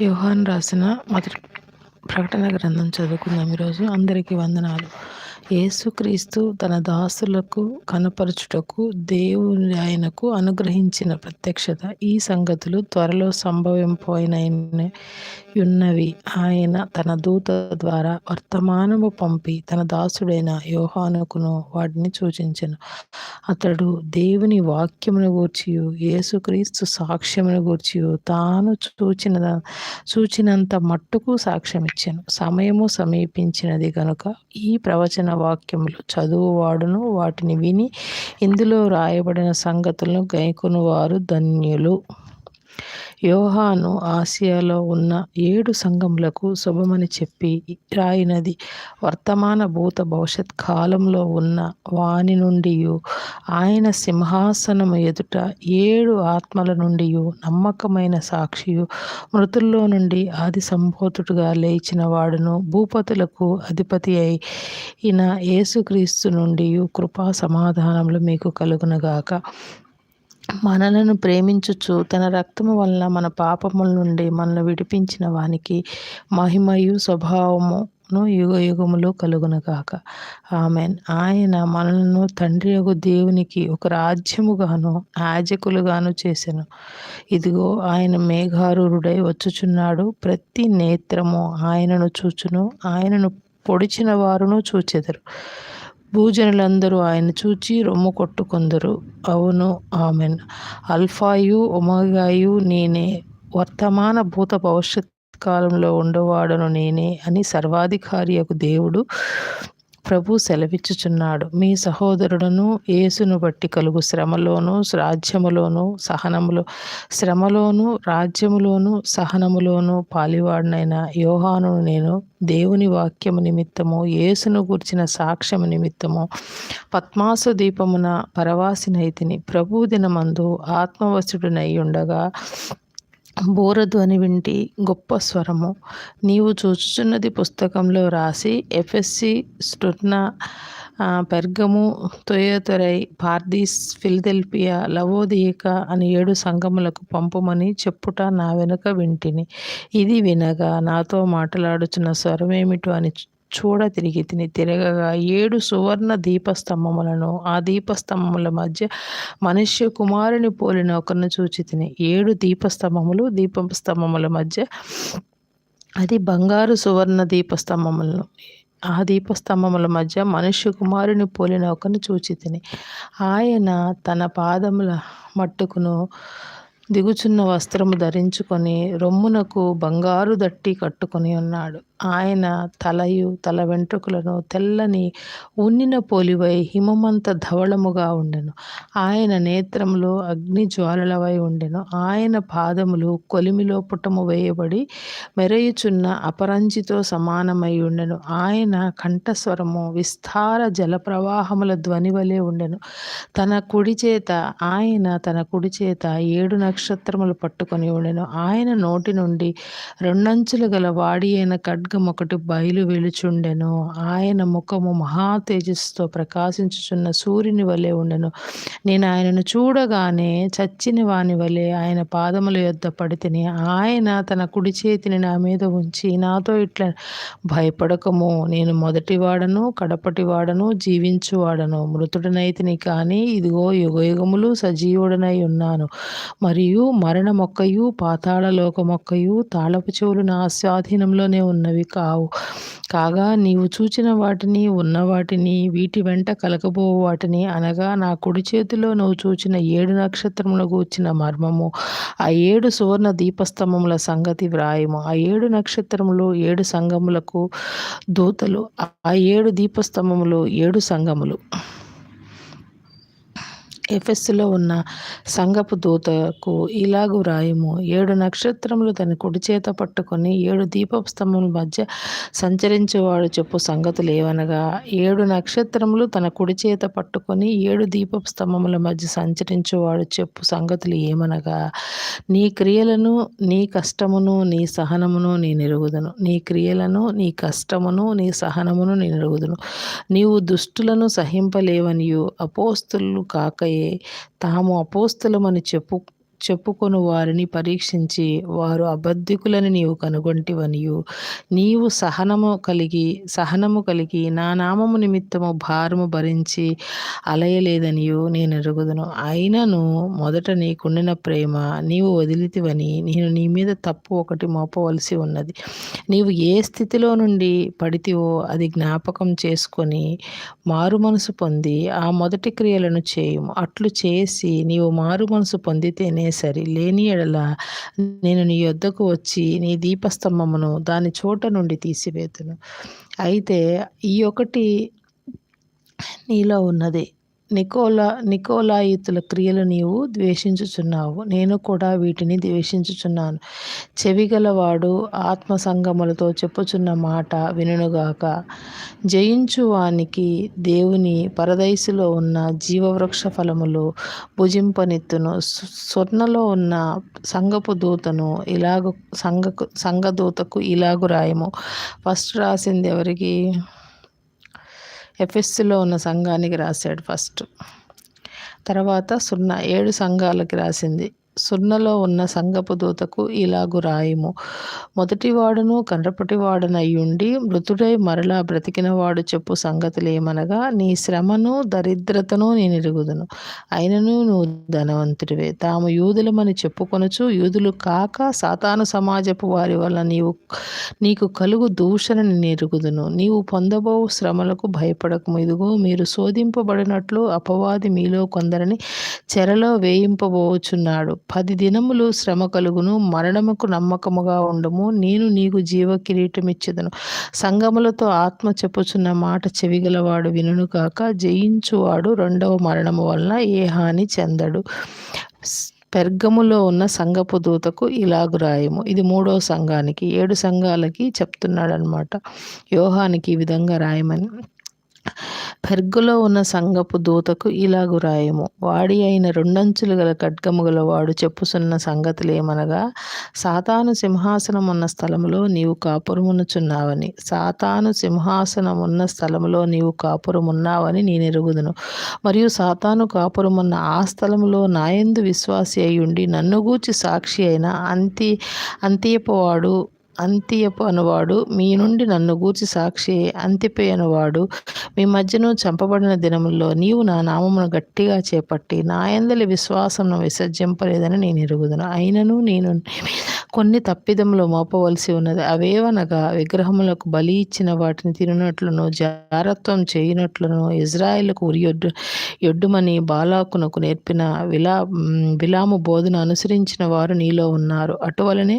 యోహాన్ రాసిన మొదటి ప్రకటన గ్రంథం చదువుకుందాం ఈరోజు. అందరికీ వందనాలు. యేసుక్రీస్తు తన దాసులకు కనపరచుటకు దేవుని ఆయనకు అనుగ్రహించిన ప్రత్యక్షత ఈ సంగతులు త్వరలో సంభవింపోయిన ఉన్నవి ఆయన తన దూత ద్వారా వర్తమానము పంపి తన దాసుడైన యోహానుకును వాటిని సూచించను. అతడు దేవుని వాక్యమును గూర్చియు యేసుక్రీస్తు సాక్ష్యమును గూర్చియు తాను చూచిన చూచినంత మట్టుకు సాక్ష్యమిచ్చాను. సమయము సమీపించినది కనుక ఈ ప్రవచన వాక్యములు చదువువాడును వాటిని విని ఇందులో రాయబడిన సంగతులను గైకును వారు ధన్యులు. యోహాను ఆసియాలో ఉన్న ఏడు సంఘములకు శుభమని చెప్పి రాయినది. వర్తమాన భూత భవిష్యత్ కాలంలో ఉన్న వాని నుండి ఆయన సింహాసనము ఎదుట ఏడు ఆత్మల నుండి నమ్మకమైన సాక్షియు మృతుల్లో నుండి ఆది సంబోధుడుగా లేచిన వాడును భూపతులకు అధిపతి అయిన యేసుక్రీస్తు నుండి కృపా సమాధానములు మీకు కలుగునగాక. మనలను ప్రేమించుచు తన రక్తము వలన మన పాపముల నుండి మనల్ని విడిపించిన వానికి మహిమయు స్వభావమును యుగ యుగములో కలుగునగాక. ఆమెన్. ఆయన మనలను తండ్రి యొక్క దేవునికి ఒక రాజ్యముగాను యాజకులుగాను చేసెను. ఇదిగో ఆయన మేఘారూరుడై వచ్చుచున్నాడు. ప్రతి నేత్రము ఆయనను చూచును. ఆయనను పొడిచిన వారును చూచెదరు. భూజనులందరూ ఆయన చూచి రొమ్ము కొట్టుకొందరు. అవును ఆమెన్. అల్ఫాయు ఒమగాయు నేనే. వర్తమాన భూత భవిష్యత్ కాలంలో ఉండవాడను నేనే అని సర్వాధికారి దేవుడు ప్రభు సెలవిచ్చుచున్నాడు. మీ సహోదరుడును యేసును బట్టి కలుగు శ్రమలోను రాజ్యములోను సహనములో శ్రమలోను రాజ్యములోను సహనములోను పాలివాడినైన యోహాను నేను దేవుని వాక్యము నిమిత్తము యేసును గుర్చిన సాక్ష్యము నిమిత్తము పద్మాసు దీపమున పరవాసినైతిని. ప్రభు దినమందు ఆత్మవసుడునై ఉండగా బోరధ్వని వింటి గొప్ప స్వరము. నీవు చూచుచున్నది పుస్తకంలో రాసి ఎఫ్ఎస్సి స్టుర్న పెర్గము తొయతొరై పార్దీస్ ఫిల్దెల్పియా లవోదియక అని ఏడు సంగములకు పంపమని చెప్పుట నా వెనుక వింటిని. ఇది వినగా నాతో మాట్లాడుచున్న స్వరమేమిటో అని చూడ తిరిగి తిని తిరగగా ఏడు సువర్ణ దీపస్తంభములను ఆ దీపస్తంభముల మధ్య మనుష్య కుమారుని పోలిన ఒకరిని చూచి తిని ఏడు దీపస్తంభములు దీపస్తంభముల మధ్య అది బంగారు సువర్ణ దీపస్తంభములను ఆ దీపస్తంభముల మధ్య మనుష్య కుమారుని పోలిన ఒకరిని చూచి తిని ఆయన తన పాదముల మట్టుకును దిగుచున్న వస్త్రము ధరించుకొని రొమ్మునకు బంగారు దట్టి కట్టుకొని ఉన్నాడు. ఆయన తలయు తల వెంట్రుకలను తెల్లని ఉన్నిన పోలివై హిమమంత ధవళముగా ఉండెను. ఆయన నేత్రములో అగ్ని జ్వాలలవై ఉండెను. ఆయన పాదములు కొలిమిలో పుటము వేయబడి మెరయుచున్న అపరంజితో సమానమై ఉండెను. ఆయన కంఠస్వరము విస్తార జల ప్రవాహముల ధ్వని వలె ఉండెను. తన కుడి చేత ఆయన తన కుడి చేత ఏడు నక్షత్రములు పట్టుకొని ఉండెను. ఆయన నోటి నుండి రెండంచులు గల వాడి అయిన ఖడ్గ ఖడ్గం ఒకటి బయలు వెలుచుండెను. ఆయన ముఖము మహా తేజస్సుతో ప్రకాశించుచున్న సూర్యుని వలె ఉండెను. నేను ఆయనను చూడగానే చచ్చిన వాని వలె ఆయన పాదముల యొద్ద పడితిని ఆయన తన కుడి చేతిని నా మీద ఉంచి నాతో ఇట్లా భయపడకము. నేను మొదటివాడను కడపటివాడను జీవించువాడను. మృతుడనైతిని కానీ ఇదిగో యుగయుగములు సజీవుడనై ఉన్నాను. మరియు మరణమొక్కయు పాతాళ లోకమొక్కయు తాళపు చెవులు నా స్వాధీనంలోనే ఉన్నవి. ఉన్నవి కావు. కాగా నీవు చూచిన వాటిని ఉన్న వాటిని వీటి వెంట కలకబో వాటిని అనగా నా కుడి చేతిలో నువ్వు చూచిన ఏడు నక్షత్రములకు వచ్చిన మర్మము. ఆ ఏడు సువర్ణ దీపస్తంభముల సంగతి వ్రాయము. ఆ ఏడు నక్షత్రములు ఏడు సంగములకు దూతలు. ఆ ఏడు దీపస్తంభములు ఏడు సంగములు. ఎఫెస్సులో ఉన్న సంగపు దూతకు ఇలాగు రాయము. ఏడు నక్షత్రములు తన కుడి చేత పట్టుకొని ఏడు దీపస్తంభముల మధ్య సంచరించేవాడు చెప్పు సంగతులు ఏవనగా ఏడు నక్షత్రములు తన కుడి చేత పట్టుకొని ఏడు దీపస్తంభముల మధ్య సంచరించేవాడు చెప్పు సంగతులు ఏమనగా నీ క్రియలను నీ కష్టమును నీ సహనమును నీ నిరుగుదను. నీ క్రియలను నీ కష్టమును నీ సహనమును నేను ఎరుగుదును నీవు దుష్టులను సహింపలేవనియు అపోస్తులు కాకయే తాము అపోస్తులమని చెప్పు చెప్పుకొని వారిని పరీక్షించి వారు అబద్ధికులని నీవు కనుగొంటివనియు. నీవు సహనము కలిగి సహనము కలిగి నా నామము నిమిత్తము భారము భరించి అలయలేదనియు నేను ఎరుగుదును అయినను మొదట నీకుండిన ప్రేమ నీవు వదిలితివని నేను నీ మీద తప్పు ఒకటి మోపవలసి ఉన్నది. నీవు ఏ స్థితిలో నుండి పడితివో అది జ్ఞాపకం చేసుకొని మారు మనసు పొంది ఆ మొదటి క్రియలను చేయుము. అట్లు చేసి నీవు మారు మనసు పొందితేనే సరి లేని ఎడల నేను నీ యొద్దకు వచ్చి నీ దీపస్తంభమును దాని చోట నుండి తీసివేతును. అయితే ఈ ఒకటి నీలో ఉన్నది. నికోలా నికోలాయితుల క్రియలు నీవు ద్వేషించుచున్నావు. నేను కూడా వీటిని ద్వేషించుచున్నాను. చెవిగలవాడు ఆత్మ సంగములతో చెప్పుచున్న మాట వినుగాక జయించు వానికి దేవుని పరదైసులో ఉన్న జీవవృక్ష ఫలములు భుజింపనెత్తును. స్వర్ణలో ఉన్న సంగపు దూతను ఇలాగ సంగకు సంగదూతకు ఇలాగు రాయము ఫస్ట్ రాసింది ఎవరికి ఎఫ్ఎస్సిలో ఉన్న సంఘానికి రాశాడు ఫస్ట్. తర్వాత సున్నా ఏడు సంఘాలకి రాసింది. సున్నలో ఉన్న సంగపు దూతకు ఇలాగు రాయము. మొదటివాడును కనపటివాడనయ్యుండి మృతుడై మరలా బ్రతికినవాడు చెప్పు సంగతులేమనగా నీ శ్రమను దరిద్రతను నేను ఎరుగుదును అయినను నువ్వు ధనవంతుడివే. తాము యూదులమని చెప్పుకొనుచు యూదులు కాక సాతాను సమాజపు వారి వల్ల నీవు నీకు కలుగు దూషణని నెరుగుదును నీవు పొందబో శ్రమలకు భయపడకము. ఇదిగో మీరు శోధింపబడినట్లు అపవాది మీలో కొందరిని చెరలో వేయింపబోచున్నాడు. పది దినములు శ్రమ కలుగును మరణముకు నమ్మకముగా ఉండము నేను నీకు జీవ కిరీటమిచ్చదను. సంగములతో ఆత్మ చెప్పుచున్న మాట చెవిగలవాడు వినును కాక జయించువాడు రెండవ మరణము వలన ఏ హాని చెందడు. పెర్గములో ఉన్న సంగపు దూతకు ఇలాగు రాయము. ఇది మూడో సంఘానికి ఏడు సంఘాలకి చెప్తున్నాడనమాట యోహానికి ఈ విధంగా రాయమని. పెర్గులో ఉన్న సంగపు దూతకు ఇలాగు రాయము. వాడి అయిన రెండంచులు గల ఖడ్గము గల వాడు చెప్పుసున్న సంగతులేమనగా సాతాను సింహాసనం ఉన్న స్థలములో నీవు కాపురమునుచున్నావని సాతాను సింహాసనం ఉన్న స్థలములో నీవు కాపురమున్నావని నేను ఎరుగుదును మరియు సాతాను కాపురమున్న ఆ స్థలములో నాయందు విశ్వాసి అయ్యుండి నన్ను గూచి సాక్షి అయిన అంతి అంతియపవాడు అంత్యపు అనువాడు. మీ నుండి నన్ను గూర్చి సాక్షి అంతిపే అనువాడు. మీ మధ్యను చంపబడిన దినముల్లో నీవు నా నామమును గట్టిగా చేపట్టి నా ఎందలి విశ్వాసం విసర్జింపలేదని నేను ఎరుగుదును. అయినను నేను కొన్ని తప్పిదములు మోపవలసి ఉన్నది. అవేవనగా విగ్రహములకు బలి ఇచ్చిన వాటిని తినట్లును జారత్వం చేయనట్లును ఇజ్రాయిల్కు ఉరియొడ్డు ఎడ్డుమని బాలాకునకు నేర్పిన విలా విలాము బోధన అనుసరించిన వారు నీలో ఉన్నారు. అటువలనే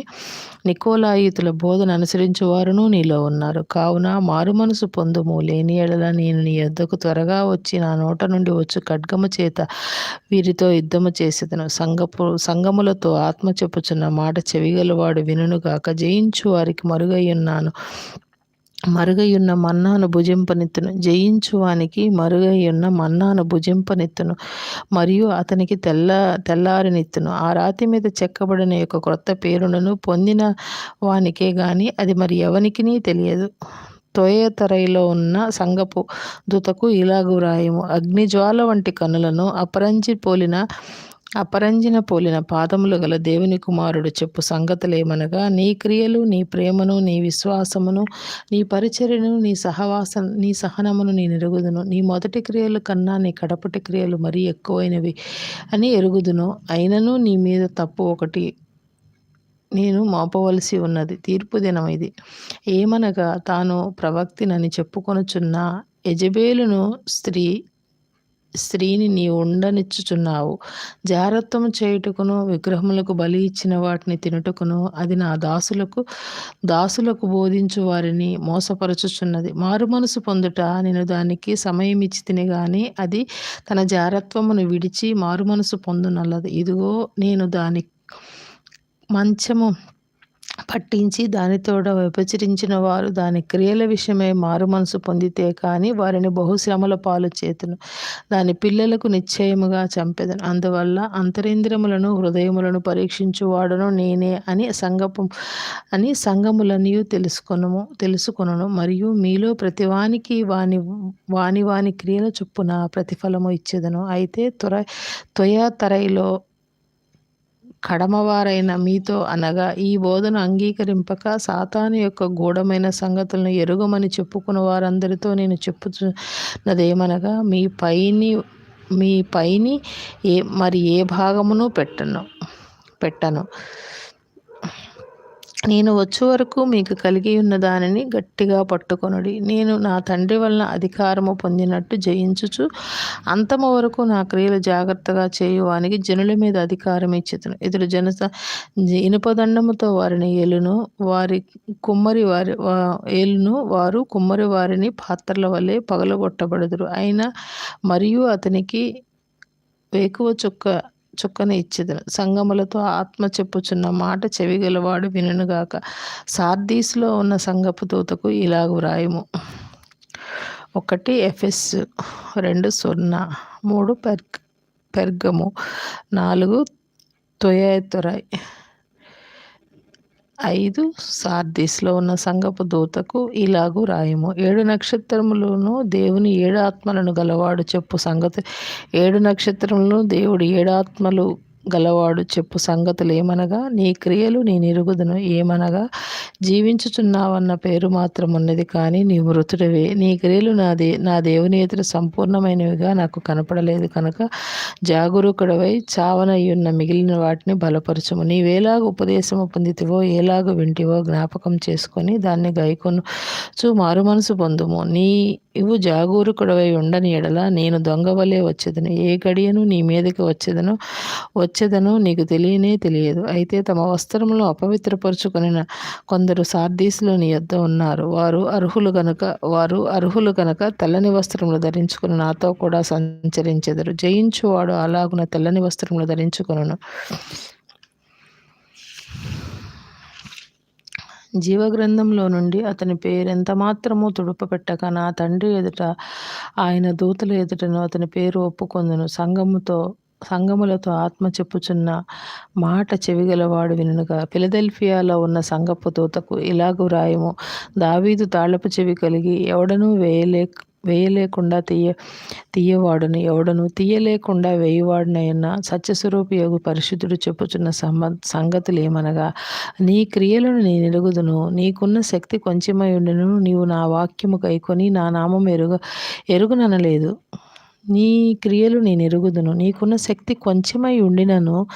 నికోలాయితుల బోధన అనుసరించువారును నీలో ఉన్నారు. కావున మారు మనసు పొందుము. లేని ఎడల నేను నీ యొద్దకు త్వరగా వచ్చి నా నోట నుండి వచ్చు ఖడ్గము చేత వీరితో యుద్ధము చేసేదను. సంగపు సంగములతో ఆత్మ చెప్పుచున్న మాట చెవిగలవాడు వినుగాక జయించు వారికి మరుగై ఉన్నాను. మరుగయున్న మన్నాను భుజింపనెత్తును. జయించువానికి మరుగయ్యున్న మన్నాను భుజింపనెత్తును. మరియు అతనికి తెల్ల తెల్లారినెత్తును. ఆ రాతి మీద చెక్కబడిన యొక్క క్రొత్త పేరును పొందిన వానికే గాని అది మరి ఎవనికి తెలియదు. తొయతరైలో ఉన్న సంగపు దుతకు ఇలాగు రాయము. అగ్నిజ్వాల వంటి కనులను అపరంచి పోలిన అపరంజిన పోలిన పాదములు గల దేవుని కుమారుడు చెప్పు సంగతులేమనగా నీ క్రియలు నీ ప్రేమను నీ విశ్వాసమును నీ పరిచర్యను నీ సహవాస నీ సహనమును నీ ఎరుగుదును. నీ మొదటి క్రియలు కన్నా నీ కడపటి క్రియలు మరీ ఎక్కువైనవి అని ఎరుగుదును. అయినను నీ మీద తప్పు ఒకటి నేను మోపవలసి ఉన్నది. తీర్పు దినం ఇది. ఏమనగా తాను ప్రవక్తినని చెప్పుకొనుచున్న యజబేలును స్త్రీ స్త్రీని నీ ఉండనిచ్చుచున్నావు. జారత్వం చేయుటకును విగ్రహములకు బలి ఇచ్చిన వాటిని తినుటకును అది నా దాసులకు దాసులకు బోధించు వారిని మోసపరచుచున్నది. మారు మనసు పొందుట నేను దానికి సమయం ఇచ్చి తిని కానీ అది తన జారత్వమును విడిచి మారు మనసు పొందునల్లది. ఇదిగో నేను దాని మంచము పట్టించి దానితోడ విభచరించిన వారు దాని క్రియల విషయమై మారు మనసు పొందితే కానీ వారిని బహుశ్రమల పాలు చేతును. దాని పిల్లలకు నిశ్చయముగా చంపెదను. అందువల్ల అంతరేంద్రములను హృదయములను పరీక్షించువాడును నేనే అని సంగపు అని సంగములనియు తెలుసుకొనము తెలుసుకొనను. మరియు మీలో ప్రతివానికి వాని వాని వాని క్రియల చొప్పున ప్రతిఫలము ఇచ్చేదను. అయితే త్వర తొయ తరైలో కడమవారైన మీతో అనగా ఈ బోధన అంగీకరింపక సాతాను యొక్క గూఢమైన సంగతులను ఎరుగమని చెప్పుకున్న వారందరితో నేను చెప్పుతున్నదేమనగా మీ పైని మీ పైని ఏ మరి ఏ భాగమును పెట్టను పెట్టను. నేను వచ్చే వరకు మీకు కలిగి ఉన్న దానిని గట్టిగా పట్టుకొనుడి. నేను నా తండ్రి వలన అధికారము పొందినట్టు జయించుచు అంతము వరకు నా క్రియలు జాగ్రత్తగా చేయువానికి జనుల మీద అధికారం ఇచ్చేతను. ఇతడు జన ఇనుపదండముతో వారిని ఏలును వారి కుమ్మరి వారి ఏలును వారు కుమ్మరి వారిని పాత్రల వల్లే పగలగొట్టబడదురు. అయినా మరియు అతనికి వేకువ చుక్క చుక్కని ఇచ్చేదను సంగములతో ఆత్మ చెప్పుచున్న మాట చెవిగలవాడు వినుగాక సార్దీస్లో ఉన్న సంగపు దూతకు ఇలాగు వ్రాయము. ఒకటి ఎఫ్ఎస్ రెండు సున్నా మూడు పెర్ పెర్గము నాలుగు తొయతురై. ఐదు సార్దిస్లో ఉన్న సంగపు దూతకు ఇలాగూ రాయము. ఏడు నక్షత్రములను దేవుని ఏడు ఆత్మలను గలవాడు చెప్పు సంగతి. ఏడు నక్షత్రములను దేవుడు ఏడు ఆత్మలు గలవాడు చెప్పు సంగతులు ఏమనగా నీ క్రియలు నీ నిరుగుదును ఏమనగా జీవించుచున్నావన్న పేరు మాత్రం ఉన్నది కానీ నీ మృతుడివే. నీ క్రియలు నా దే నా దేవుని ఎదురు సంపూర్ణమైనవిగా నాకు కనపడలేదు కనుక జాగరూకుడవై చావనయ్యున్న మిగిలిన వాటిని బలపరచము. నీవేలాగ ఉపదేశము పొందితివో ఏలాగ వింటివో జ్ఞాపకం చేసుకొని దాన్ని గైకొను చూ మారు మనసు పొందుము. నీ ఇవు జాగరూకుడవై ఉండని ఎడల నేను దొంగవలే వచ్చేదను. ఏ గడియను నీ మీదకి వచ్చేదను వచ్చేదను నీకు తెలియనే తెలియదు. అయితే తమ వస్త్రములు అపవిత్రపరుచుకుని కొందరు సార్దీసులు నీ యొద్ద ఉన్నారు. వారు అర్హులు గనుక వారు అర్హులు గనక తెల్లని వస్త్రములు ధరించుకుని నాతో కూడా సంచరించెదరు. జయించువాడు అలాగున తెల్లని వస్త్రములు ధరించుకును జీవగ్రంథంలో నుండి అతని పేరెంత మాత్రము తుడుపపెట్టక నా తండ్రి ఎదుట ఆయన దూతల ఎదుటను అతని పేరు ఒప్పుకొందును. సంగముతో సంగములతో ఆత్మ చెప్పుచున్న మాట చెవిగలవాడు వినుగా ఫిలదెల్ఫియాలో ఉన్న సంగపు దూతకు ఇలాగు రాయము. దావీదు తాళపు చెవి కలిగి ఎవడనూ వేయలే వేయలేకుండా తీయ తీయవాడును. ఎవడను తీయలేకుండా వేయవాడునైనా సత్యస్వరూపి యోగు పరిశుద్ధుడు చెప్పుచున్న సంబ సంగతులు ఏమనగా నీ క్రియలను నేను ఎరుగుదును నీకున్న శక్తి కొంచెమై ఉండును. నీవు నా వాక్యము కైకొని నా నామం ఎరుగ ఎరుగుననలేదు. నీ క్రియలు నేను ఎరుగుదును. నీకున్న శక్తి కొంచెమై ఉండినను.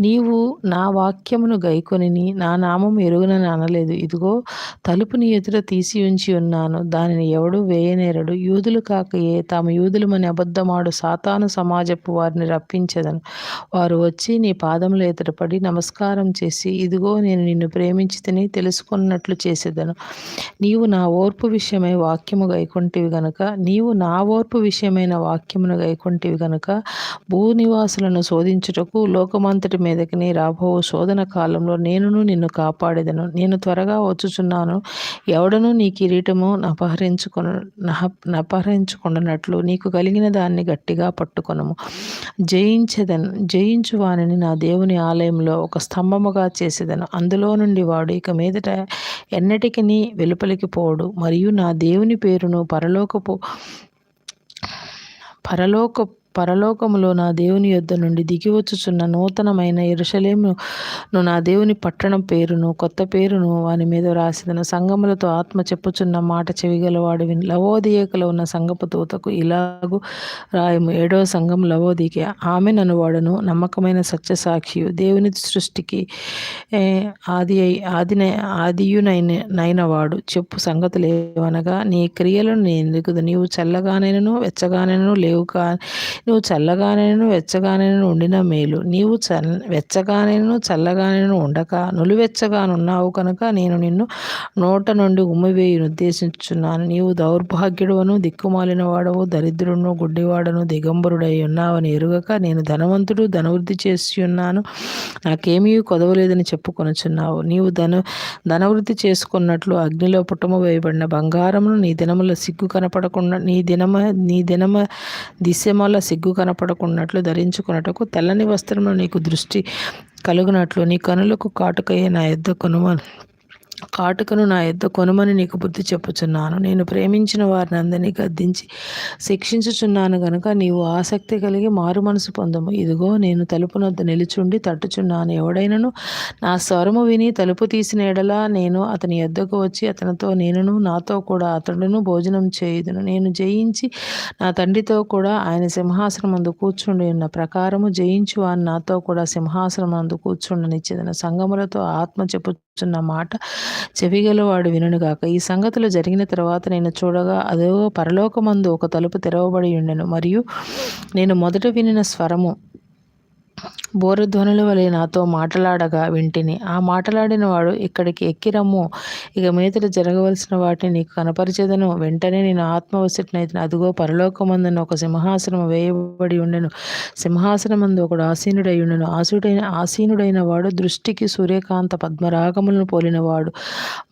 నీవు నా వాక్యమును గైకొని నా నామం ఎరుగునని అనలేదు. ఇదిగో తలుపు నీ ఎదుట తీసి ఉంచి ఉన్నాను. దానిని ఎవడు వేయనేరడు. యూదులు కాకయే తాము యూదులమని అబద్ధమాడు సాతాను సమాజపు వారిని రప్పించదను. వారు వచ్చి నీ పాదముల ఎదుట పడి నమస్కారం చేసి ఇదిగో నేను నిన్ను ప్రేమించితిని తెలుసుకున్నట్లు చేసేదను. నీవు నా ఓర్పు విషయమై వాక్యము గైకొంటివి గనుక నీవు నా ఓర్పు విషయమైన వాక్యం వాక్యమును గైకొంటివి గనుక భూనివాసులను శోధించుటకు లోకమంతటి మీదకి రాబో శోధన కాలంలో నేనును నిన్ను కాపాడేదను. నేను త్వరగా వచ్చుచున్నాను. ఎవడను నీ కిరీటము నపహరించుకొన నపహరించుకున్నట్లు నీకు కలిగిన దాన్ని గట్టిగా పట్టుకొనము. జయించదను. జయించు వానిని నా దేవుని ఆలయంలో ఒక స్తంభముగా చేసేదను. అందులో నుండి వాడు ఇక మీదట ఎన్నటికి వెలుపలికి పోడు. మరియు నా దేవుని పేరును పరలోకపు పరలోక పరలోకములో నా దేవుని యొద్ద నుండి దిగివచ్చుచున్న నూతనమైన ఎరుషలేమును నా దేవుని పట్టణం పేరును కొత్త పేరును వాని మీద రాసిదను. సంగములతో ఆత్మ చెప్పుచున్న మాట చెవిగలవాడు విని లవోదియకలో ఉన్న సంగపు దూతకు ఇలాగు రాయము. ఏడవ సంఘం లవోదికి ఆమె నన్ను నమ్మకమైన సత్యసాక్షియు. దేవుని సృష్టికి ఆది అయి ఆది ఆదియునైన నైనవాడు చెప్పు సంగతులు ఏవనగా నీ క్రియలను ఎందుకు నీవు చల్లగానైనను వెచ్చగానైనను లేవు కా నువ్వు చల్లగానైనను వెచ్చగానైనను ఉండిన మేలు. నీవు చల్ వెచ్చగానైనను చల్లగానైనను ఉండక. నులివెచ్చగానున్నావు కనుక నేను నిన్ను నోట నుండి ఉమ్మివేయి ఉద్దేశించున్నాను నీవు దౌర్భాగ్యుడవను దిక్కుమాలిన వాడవు దరిద్రుడును గుడ్డివాడను దిగంబరుడై ఉన్నావని ఎరుగక నేను ధనవంతుడు ధనవృద్ధి చేసి ఉన్నాను నాకేమీ కొదవలేదని చెప్పుకొనుచున్నావు. నీవు ధన ధనవృద్ధి చేసుకున్నట్లు అగ్నిలో పుట్టము వేయబడిన బంగారమును నీ దినముల సిగ్గు కనపడకుండా నీ దినమ నీ దినమ దిశమల సిగ్గు కనపడకున్నట్లు ధరించుకున్నటకు తెల్లని వస్త్రములు నీకు దృష్టి కలుగునట్లు నీ కనులకు కాటుకయ్యే నా యుద్ధ కొనుమ కాటుకను నా యొద్ద కొనుమని నీకు బుద్ధి చెప్పుచున్నాను. నేను ప్రేమించిన వారిని అందరినీ గద్దించి శిక్షించుచున్నాను గనుక నీవు ఆసక్తి కలిగి మారు మనసు పొందము. ఇదిగో నేను తలుపునొద్ద నిలుచుండి తట్టుచున్నాను. ఎవడైనను నా స్వరము విని తలుపు తీసిన ఎడలా నేను అతని యొద్దకు వచ్చి అతనితో నేనును నాతో కూడా అతడును భోజనం చేయుదును. నేను జయించి నా తండ్రితో కూడా ఆయన సింహాసనం అందు కూర్చుండి ఉన్న ప్రకారము జయించు అని నాతో కూడా సింహాసనం అందు కూర్చుండనిచ్చేదను. సంగములతో ఆత్మ చెప్పు చెప్పుచున్న మాట చెవిగలవాడు వినుగాక ఈ సంగతులు జరిగిన తర్వాత నేను చూడగా అదో పరలోకమందు ఒక తలుపు తెరవబడి ఉండెను. మరియు నేను మొదట వినిన స్వరము బోరధ్వనుల వలె నాతో మాట్లాడగా వింటిని. ఆ మాట్లాడిన వాడు ఇక్కడికి ఎక్కిరమ్ము. ఇక మీదట జరగవలసిన వాటిని నీకు కనపరిచేదను. వెంటనే నేను ఆత్మవశట్నైతే అదిగో పరలోకమందున ఒక సింహాసనం వేయబడి ఉండెను. సింహాసనమందు ఒకడు ఆసీనుడై ఉండెను. ఆసుడైన ఆసీనుడైన వాడు దృష్టికి సూర్యకాంత పద్మరాగములను పోలినవాడు.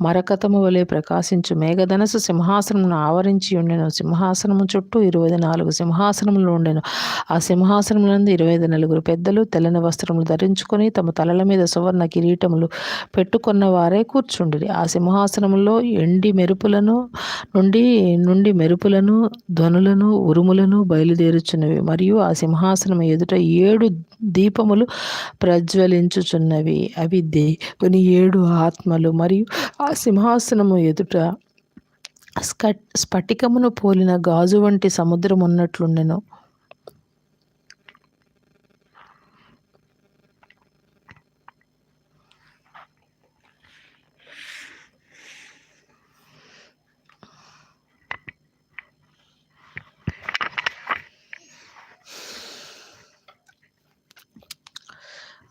మరకతము వలె ప్రకాశించు మేఘధనసు సింహాసనమును ఆవరించి ఉండెను. సింహాసనము చుట్టూ ఇరవై నాలుగు సింహాసనములు ఉండెను. ఆ సింహాసనములందు ఇరవై నలుగురు పెద్దలు తెల్లని వస్త్రములు ధరించుకొని తమ తలల మీద సువర్ణ కిరీటములు పెట్టుకున్న వారే కూర్చుండిరి. ఆ సింహాసనములో ఎండి మెరుపులను నుండి నుండి మెరుపులను ధ్వనులను ఉరుములను బయలుదేరుచున్నవి. మరియు ఆ సింహాసనం ఎదుట ఏడు దీపములు ప్రజ్వలించుచున్నవి. అవి దేవుని ఏడు ఆత్మలు. మరియు ఆ సింహాసనము ఎదుట స్ఫటికమును పోలిన గాజు వంటి సముద్రం ఉన్నట్లుండెను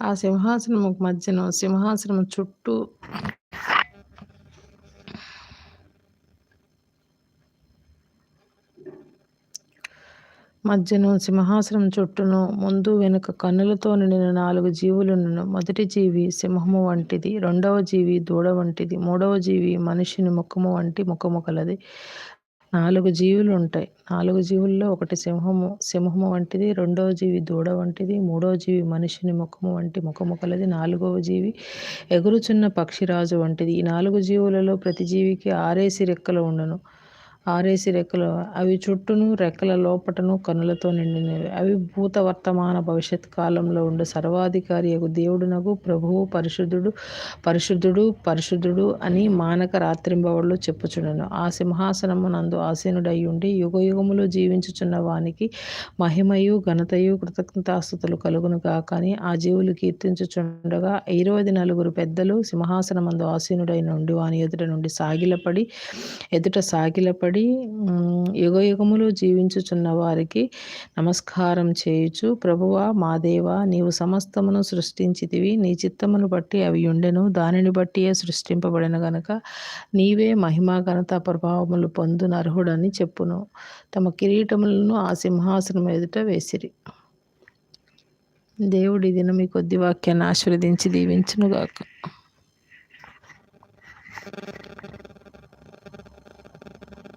ఆ సింహాసనం మధ్యన సింహాసనం చుట్టూ. మధ్యను సింహాసనం చుట్టూను ముందు వెనుక కన్నులతో నిండిన నాలుగు జీవులను మొదటి జీవి సింహము వంటిది రెండవ జీవి దూడ వంటిది మూడవ జీవి మనిషిని ముఖము వంటి ముఖము కలది నాలుగు జీవులు ఉంటాయి. నాలుగు జీవుల్లో ఒకటి సింహము. సింహము వంటిది రెండవ జీవి దూడ వంటిది మూడవ జీవి మనిషిని ముఖము వంటి ముఖము కలది నాలుగవ జీవి ఎగురుచున్న పక్షిరాజు వంటిది. ఈ నాలుగు జీవులలో ప్రతి జీవికి ఆరేసి రెక్కలు ఉండను. ఆరేసి రెక్కలు అవి చుట్టూను రెక్కల లోపటను కనులతో నిండినవి. అవి భూత వర్తమాన భవిష్యత్ కాలంలో ఉండే. సర్వాధికారి దేవుడునకు ప్రభువు పరిశుద్ధుడు పరిశుద్ధుడు పరిశుద్ధుడు అని మానక రాత్రింబవళ్ళు చెప్పుచుండను. ఆ సింహాసనము నందు ఆసీనుడై ఉండి యుగ యుగములు జీవించుచున్న వానికి మహిమయు ఘనతయు కృతజ్ఞతాస్థుతులు కలుగును కాకని ఆ జీవులు కీర్తించుచుండగా ఇరవై నలుగురు పెద్దలు సింహాసనమందు ఆసీనుడైన ఉండి వాని ఎదుట నుండి సాగిలపడి ఎదుట సాగిలపడి నిలబడి యుగ యుగములు జీవించుచున్న వారికి నమస్కారం చేయుచు ప్రభువా మా దేవ నీవు సమస్తమును సృష్టించితివి నీ చిత్తమును బట్టి అవి ఉండెను దానిని బట్టియే సృష్టింపబడిన గనక నీవే మహిమా ఘనత ప్రభావములు పొందున అర్హుడని చెప్పును. తమ కిరీటములను ఆ సింహాసనం ఎదుట వేసిరి. దేవుడి దిన మీ కొద్ది వాక్యాన్ని ఆశీర్వదించి దీవించునుగాక.